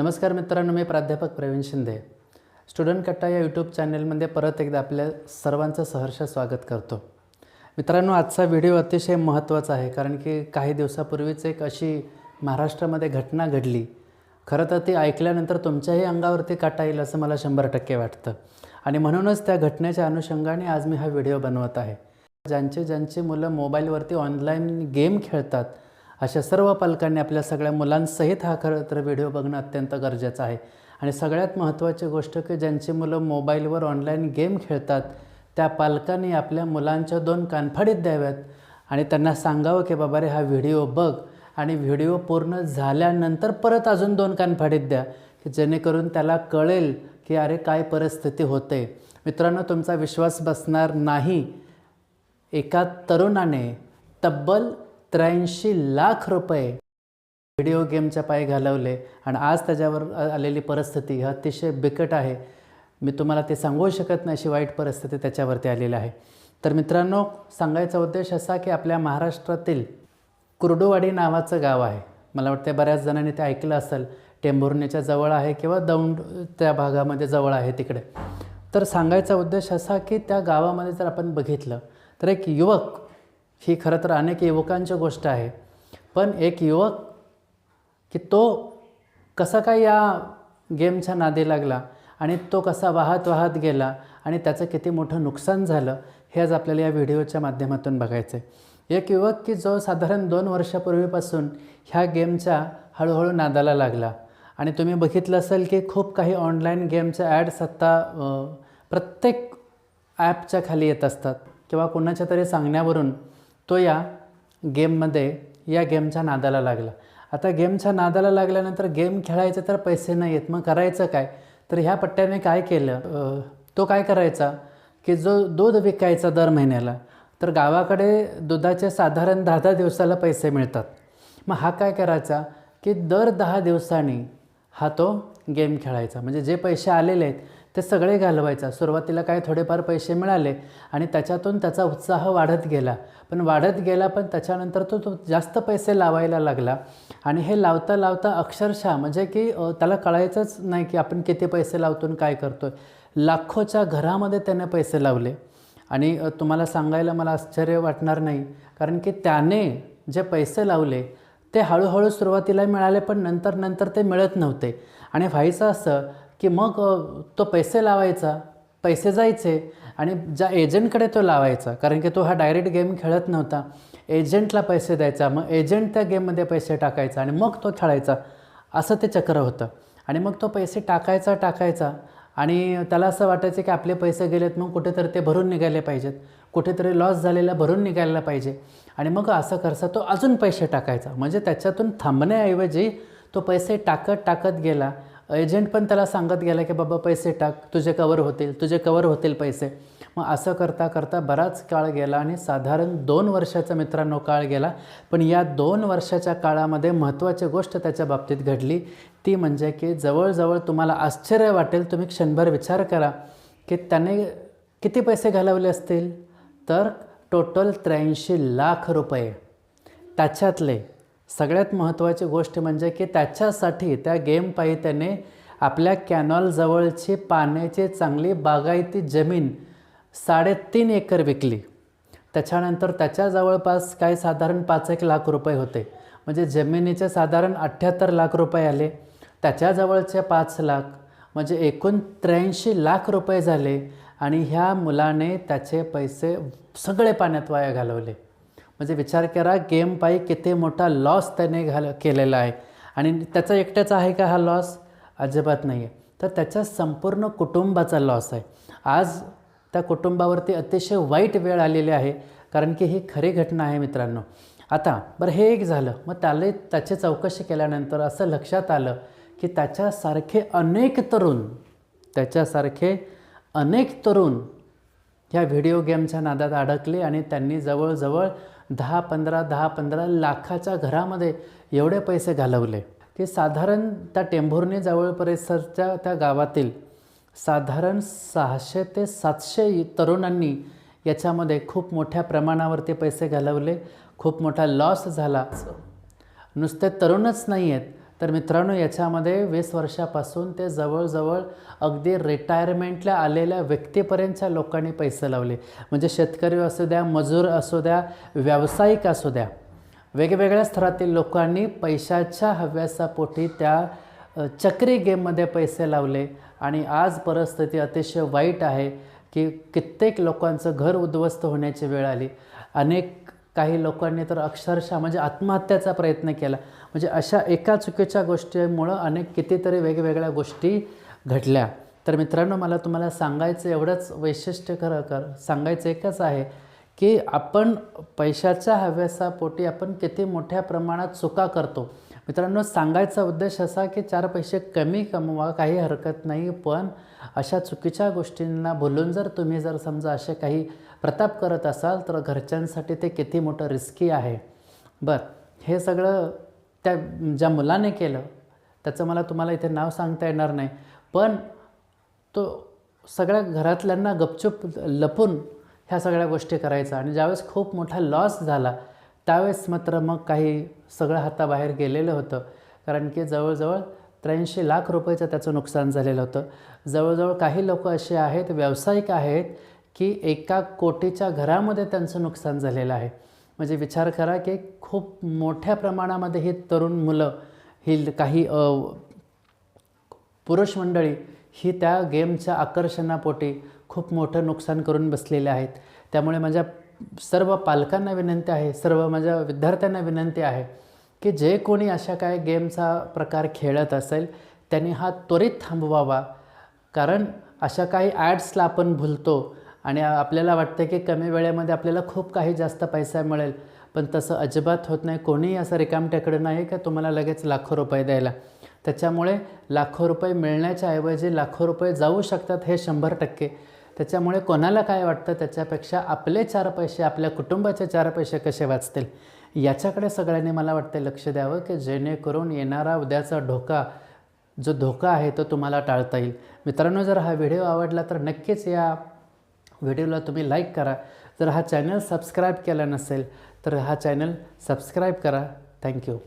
नमस्कार मित्रांनो मी प्राध्यापक प्रवीण शिंदे. स्टुडंट कट्टा या यूट्यूब चॅनलमध्ये परत एकदा आपल्या सर्वांचं सहर्ष स्वागत करतो. मित्रांनो आजचा व्हिडिओ अतिशय महत्त्वाचा आहे कारण की काही दिवसापूर्वीच एक अशी महाराष्ट्रामध्ये घटना घडली. खरं तर ती ऐकल्यानंतर तुमच्याही अंगावरती काटा येईल असं मला शंभर टक्के वाटतं. आणि म्हणूनच त्या घटनेच्या अनुषंगाने आज मी हा व्हिडिओ बनवत आहे. ज्यांचे ज्यांची मुलं मोबाईलवरती ऑनलाईन गेम खेळतात अशा सर्व पालकांनी आपल्या सगळ्या मुलांसहित हा खरं तर व्हिडिओ बघणं अत्यंत गरजेचं आहे. आणि सगळ्यात महत्त्वाची गोष्ट की ज्यांची मुलं मोबाईलवर ऑनलाईन गेम खेळतात त्या पालकांनी आपल्या मुलांच्या दोन कानफाडीत द्याव्यात आणि त्यांना सांगावं की बाबा रे हा व्हिडिओ बघ आणि व्हिडिओ पूर्ण झाल्यानंतर परत अजून दोन कानफाडीत द्या की जेणेकरून त्याला कळेल की अरे काय परिस्थिती होते. मित्रांनो तुमचा विश्वास बसणार नाही. एका तरुणाने तब्बल त्र्याऐंशी लाख रुपये व्हिडिओ गेमच्या पायी घालवले. आणि आज त्याच्यावर आलेली परिस्थिती ही अतिशय बिकट आहे. मी तुम्हाला ते सांगू शकत नाही अशी वाईट परिस्थिती त्याच्यावरती आलेली आहे. तर मित्रांनो सांगायचा उद्देश असा की आपल्या महाराष्ट्रातील कुर्डुवाडी नावाचं गाव आहे. मला वाटतं बऱ्याच जणांनी ते ऐकलं असेल. टेंभुर्णीच्या जवळ आहे किंवा दौंड त्या भागामध्ये जवळ आहे तिकडे. तर सांगायचा उद्देश असा की त्या गावामध्ये जर आपण बघितलं तर एक युवक ही खरं तर अनेक युवकांची गोष्ट आहे. पण एक युवक की तो कसा काय या गेमच्या नादी लागला आणि तो कसा वाहत वाहत गेला आणि त्याचं किती मोठं नुकसान झालं हे आज आपल्याला या व्हिडिओच्या माध्यमातून बघायचं आहे एक युवक की जो साधारण दोन वर्षापूर्वीपासून ह्या गेमच्या हळूहळू नादाला लागला. आणि तुम्ही बघितलं असेल की खूप काही ऑनलाईन गेमच्या ॲड्स आत्ता प्रत्येक ॲपच्या खाली येत असतात. किंवा कोणाच्या तरी सांगण्यावरून तो या गेममध्ये या गेमच्या नादाला लागला. आता गेमच्या नादाला लागल्यानंतर गेम खेळायचे तर पैसे नाही आहेत मग करायचं काय? तर ह्या पट्ट्याने काय केलं? तो काय करायचा? की जो दूध विकायचा दर महिन्याला तर गावाकडे दुधाचे साधारण दहा दहा दिवसाला पैसे मिळतात. मग हा काय करायचा? की दर दहा दिवसांनी हा तो गेम खेळायचा. म्हणजे जे पैसे आलेले आहेत ते सगळे घालवायचा. सुरुवातीला काय थोडेफार पैसे मिळाले आणि त्याच्यातून त्याचा उत्साह वाढत गेला. पण वाढत गेला पण त्याच्यानंतर तो तो जास्त पैसे लावायला लागला. आणि हे लावता लावता अक्षरशः म्हणजे की त्याला कळायचंच नाही की आपण किती पैसे लावतो आणि काय करतो लाखोच्या घरामध्ये त्याने पैसे लावले. आणि तुम्हाला सांगायला मला आश्चर्य वाटणार नाही. कारण की त्याने जे पैसे लावले ते हळूहळू सुरुवातीला मिळाले पण नंतर नंतर ते मिळत नव्हते. आणि व्हायचं असं की मग तो पैसे लावायचा पैसे जायचे आणि ज्या एजंटकडे तो लावायचा कारण की तो हा डायरेक्ट गेम खेळत नव्हता. एजंटला पैसे द्यायचा मग एजंट त्या गेममध्ये पैसे टाकायचा आणि मग तो खेळायचा. असं ते चक्र होतं. आणि मग तो पैसे टाकायचा टाकायचा आणि त्याला असं वाटायचं की आपले पैसे गेलेत मग कुठेतरी ते भरून निघायला पाहिजेत. कुठेतरी लॉस झालेला भरून निघायला पाहिजे. आणि मग असं करसा तो अजून पैसे टाकायचा. म्हणजे त्याच्यातून थांबण्याऐवजी तो पैसे टाकत टाकत गेला. एजंट पण त्याला सांगत गेला की बाबा पैसे टाक तुझे कवर होतील तुझे कवर होतील पैसे. मग असं करता करता बराच काळ गेला आणि साधारण दोन वर्षाचा मित्रांनो काळ गेला. पण या दोन वर्षाच्या काळामध्ये महत्त्वाची गोष्ट त्याच्या बाबतीत घडली. ती म्हणजे की जवळजवळ तुम्हाला आश्चर्य वाटेल तुम्ही क्षणभर विचार करा की त्याने किती पैसे घालवले असतील? तर टोटल त्र्याऐंशी लाख रुपये. त्याच्यातले सगळ्यात महत्त्वाची गोष्ट म्हणजे की त्याच्यासाठी त्या गेम त्याने आपल्या कॅनॉलजवळची पाण्याची चांगली बागायती जमीन साडेतीन एकर विकली. त्याच्यानंतर त्याच्या जवळपास काही साधारण पाच एक लाख रुपये होते. म्हणजे जमिनीचे साधारण अठ्ठ्याहत्तर लाख रुपये आले. त्याच्याजवळचे पाच लाख म्हणजे एकूण त्र्याऐंशी लाख रुपये झाले आणि ह्या मुलाने त्याचे पैसे सगळे पाण्यात वाया घालवले. म्हणजे विचार करा गेम पायी किती मोठा लॉस त्याने घाल केलेला आहे. आणि त्याचा एकट्याचा आहे का हा लॉस अजिबात नाही आहे तर त्याच्या संपूर्ण कुटुंबाचा लॉस आहे. आज त्या कुटुंबावरती अतिशय वाईट वेळ आलेली आहे कारण की ही खरी घटना आहे मित्रांनो. आता बरं हे एक झालं. मग त्याला त्याची चौकशी केल्यानंतर असं लक्षात आलं की त्याच्यासारखे अनेक तरुण त्याच्यासारखे अनेक तरुण ह्या व्हिडिओ गेमच्या नादात अडकले आणि त्यांनी जवळजवळ दहा पंधरा दहा पंधरा लाखाच्या घरामध्ये एवढे पैसे घालवले. ते साधारण त्या टेंभुर्णी जवळ परिसरच्या त्या गावातील साधारण सहाशे ते सातशे तरुणांनी याच्यामध्ये खूप मोठ्या प्रमाणावरती पैसे घालवले. खूप मोठा लॉस झाला. नुसते तरुणच नाही आहेत तर मित्रांनो याच्यामध्ये वीस वर्षापासून ते जवळजवळ अगदी रिटायरमेंटला आलेल्या व्यक्तीपर्यंतच्या लोकांनी पैसे लावले. म्हणजे शेतकरी असू द्या मजूर असू द्या व्यावसायिक असू द्या वेगवेगळ्या स्तरातील लोकांनी पैशाच्या हव्यासापोटी त्या चक्री गेममध्ये पैसे लावले. आणि आज परिस्थिती अतिशय वाईट आहे की कित्येक लोकांचं घर उद्ध्वस्त होण्याची वेळ आली. अनेक काही लोकांनी तर अक्षरशः म्हणजे आत्महत्याचा प्रयत्न केला. म्हणजे अशा एका चुकीच्या गोष्टीमुळं अनेक कितीतरी वेगवेगळ्या गोष्टी घडल्या. तर मित्रांनो मला तुम्हाला सांगायचं एवढंच वैशिष्ट्य खरं कर सांगायचं एकच आहे की आपण पैशाच्या हव्यासापोटी आपण किती मोठ्या प्रमाणात चुका करतो. मित्रांनो सांगायचा उद्देश असा की चार पैसे कमी कमवा काही हरकत नाही पण अशा चुकीच्या गोष्टींना बोलून जर तुम्ही जर समजा असे काही प्रताप करत असाल तर घरच्यांसाठी ते किती मोठं रिस्की आहे. बरं हे सगळं त्या ज्या मुलाने केलं त्याचं मला तुम्हाला इथे नाव सांगता येणार नाही. पण तो सगळ्या घरातल्यांना गपचूप लपून ह्या सगळ्या गोष्टी करायचा. आणि ज्यावेळेस खूप मोठा लॉस झाला त्यावेळेस मात्र मग काही सगळं हाताबाहेर गेलेलं होतं. कारण की जवळजवळ त्र्याऐंशी लाख रुपयाचं त्याचं नुकसान झालेलं होतं. जवळजवळ काही लोक असे आहेत व्यावसायिक आहेत की एका कोटीच्या घरामध्ये त्यांचं नुकसान झालेलं आहे. म्हणजे विचार करा की खूप मोठ्या प्रमाणामध्ये ही तरुण मुलं ही काही पुरुष मंडळी ही त्या गेमच्या आकर्षणापोटी खूप मोठं नुकसान करून बसलेले आहेत. त्यामुळे माझ्या सर्व पालकांना विनंती आहे सर्व माझ्या विद्यार्थ्यांना विनंती आहे की जे कोणी अशा काय गेमचा प्रकार खेळत असेल त्यांनी हा त्वरित थांबवावा. कारण अशा काही ॲड्सला आपण भुलतो आणि आपल्याला वाटतं की कमी वेळेमध्ये आपल्याला खूप काही जास्त पैसा मिळेल. पण तसं अजिबात होत नाही. कोणीही असं रिकामट्याकडं नाही का तुम्हाला लगेच लाखो रुपये द्यायला. त्याच्यामुळे लाखो रुपये मिळण्याच्या ऐवजी लाखो रुपये जाऊ शकतात हे शंभर टक्के. त्याच्यामुळे कोणाला काय वाटतं त्याच्यापेक्षा आपले चार पैसे आपल्या कुटुंबाचे चार पैसे कसे वाचतील? याच्याकडे सगळ्यांनी मला वाटतं लक्ष द्यावं की जेणेकरून येणारा उद्याचा धोका जो धोका आहे तो तुम्हाला टाळता येईल. मित्रांनो जर हा व्हिडिओ आवडला तर नक्कीच या व्हिडिओला तुम्ही लाईक करा. जर हा चॅनल सबस्क्राईब केला नसेल तर हा चॅनल सबस्क्राईब करा. थँक्यू.